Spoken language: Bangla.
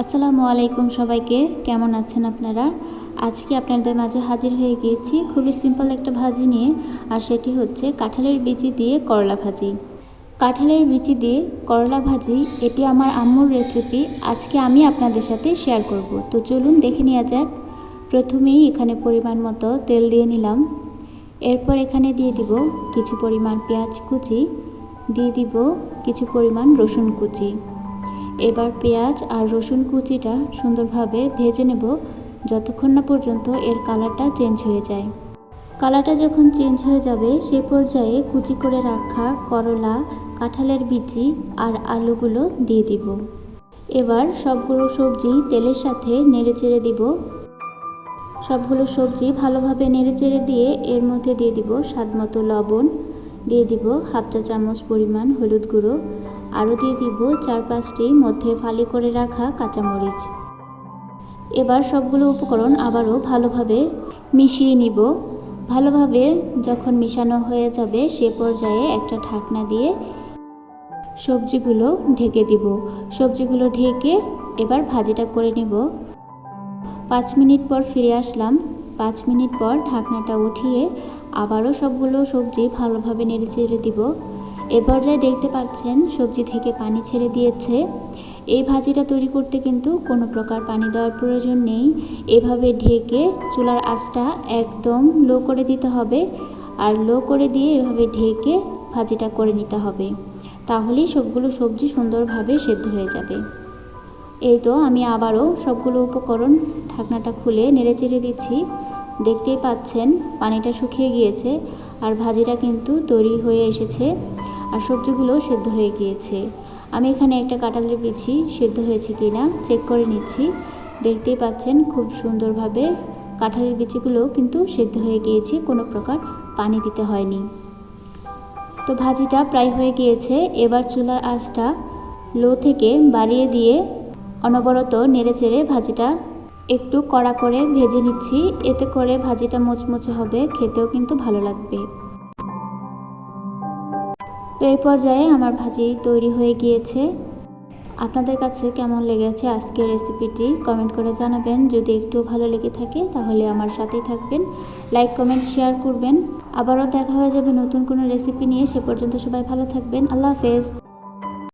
আসসালামু আলাইকুম সবাইকে। কেমন আছেন আপনারা? আজকে আপনাদের মাঝে হাজির হয়ে গিয়েছি খুবই সিম্পল একটা ভাজি নিয়ে, আর সেটি হচ্ছে কাঁঠালের বিচি দিয়ে করলা ভাজি। কাঁঠালের বিচি দিয়ে করলা ভাজি, এটি আমার আম্মুর রেসিপি আজকে আমি আপনাদের সাথে শেয়ার করব। তো চলুন দেখে নেওয়া যাক। প্রথমেই এখানে পরিমাণ মতো তেল দিয়ে নিলাম। এরপর এখানে দিয়ে দিব কিছু পরিমাণ পেঁয়াজ কুচি, দিয়ে দিব কিছু পরিমাণ রসুন কুচি। এবার পেঁয়াজ আর রসুন কুচিটা সুন্দরভাবে ভেজে নেব যতক্ষণ না পর্যন্ত এর কালারটা চেঞ্জ হয়ে যায়। কালারটা যখন চেঞ্জ হয়ে যাবে, সে পর্যায়ে কুচি করে রাখা করলা, কাঁঠালের বিচি আর আলুগুলো দিয়ে দিব। এবার সবগুলো সবজি তেলের সাথে নেড়ে চেড়ে দিব। সবগুলো সবজি ভালোভাবে নেড়ে চেড়ে দিয়ে এর মধ্যে দিয়ে দিব স্বাদমতো লবণ। দিয়ে দিব হাফ চা চামচ পরিমাণ হলুদ গুঁড়ো। আরও দিয়ে দিব চার পাঁচটি মধ্যে ফালি করে রাখা কাঁচামরিচ। এবার সবগুলো উপকরণ আবারও ভালোভাবে মিশিয়ে নিব। ভালোভাবে যখন মিশানো হয়ে যাবে সে পর্যায়ে একটা ঢাকনা দিয়ে সবজিগুলো ঢেকে দিব। সবজিগুলো ঢেকে এবার ভাজিটা করে নিব। পাঁচ মিনিট পর ফিরে আসলাম। পাঁচ মিনিট পর ঢাকনাটা উঠিয়ে আবারও সবগুলো সবজি ভালোভাবে নেড়ে চেড়ে দিব। এ পর্যায়ে দেখতে পাচ্ছেন সবজি থেকে পানি ছেড়ে দিয়েছে। এই ভাজিটা তৈরি করতে কিন্তু কোনো প্রকার পানি দেওয়ার প্রয়োজন নেই। এভাবে ঢেকে চুলার আঁচটা একদম লো করে দিতে হবে আর লো করে দিয়ে এভাবে ঢেকে ভাজিটা করে নিতে হবে। তাহলেই সবগুলো সবজি সুন্দরভাবে সেদ্ধ হয়ে যাবে। এই তো আমি আবারও সবগুলো উপকরণ ঢাকনাটা খুলে নেড়ে চেড়ে দিচ্ছি। দেখতেই পাচ্ছেন, পানিটা শুকিয়ে গিয়েছে আর ভাজিটা কিন্তু তৈরি হয়ে এসেছে আর সবজিগুলো সেদ্ধ হয়ে গিয়েছে। আমি এখানে একটা কাঁঠালের বিচি সেদ্ধ হয়েছে কি না চেক করে নিচ্ছি। দেখতেই পাচ্ছেন খুব সুন্দরভাবে কাঁঠালের বিচিগুলো কিন্তু সেদ্ধ হয়ে গিয়েছে, কোনো প্রকার পানি দিতে হয়নি। তো ভাজিটা প্রায় হয়ে গিয়েছে, এবার চুলার আঁচটা লো থেকে বাড়িয়ে দিয়ে অনবরত নেড়ে চেড়ে ভাজিটা একটু কড়া করে ভেজে নিচ্ছি। এতে করে ভাজিটা মোচমোচে হবে, খেতেও কিন্তু ভালো লাগবে। তো এই পর্যায়ে আমার ভাজি তৈরি হয়ে গিয়েছে। আপনাদের কাছে কেমন লেগেছে আজকের রেসিপিটি কমেন্ট করে জানাবেন। যদি একটু ভালো লেগে থাকে, তাহলে আমার সাথেই থাকবেন। লাইক, কমেন্ট, শেয়ার করবেন। আবারও দেখা হয়ে যাবে নতুন কোনো রেসিপি নিয়ে। সে পর্যন্ত সবাই ভালো থাকবেন। আল্লাহ হাফেজ।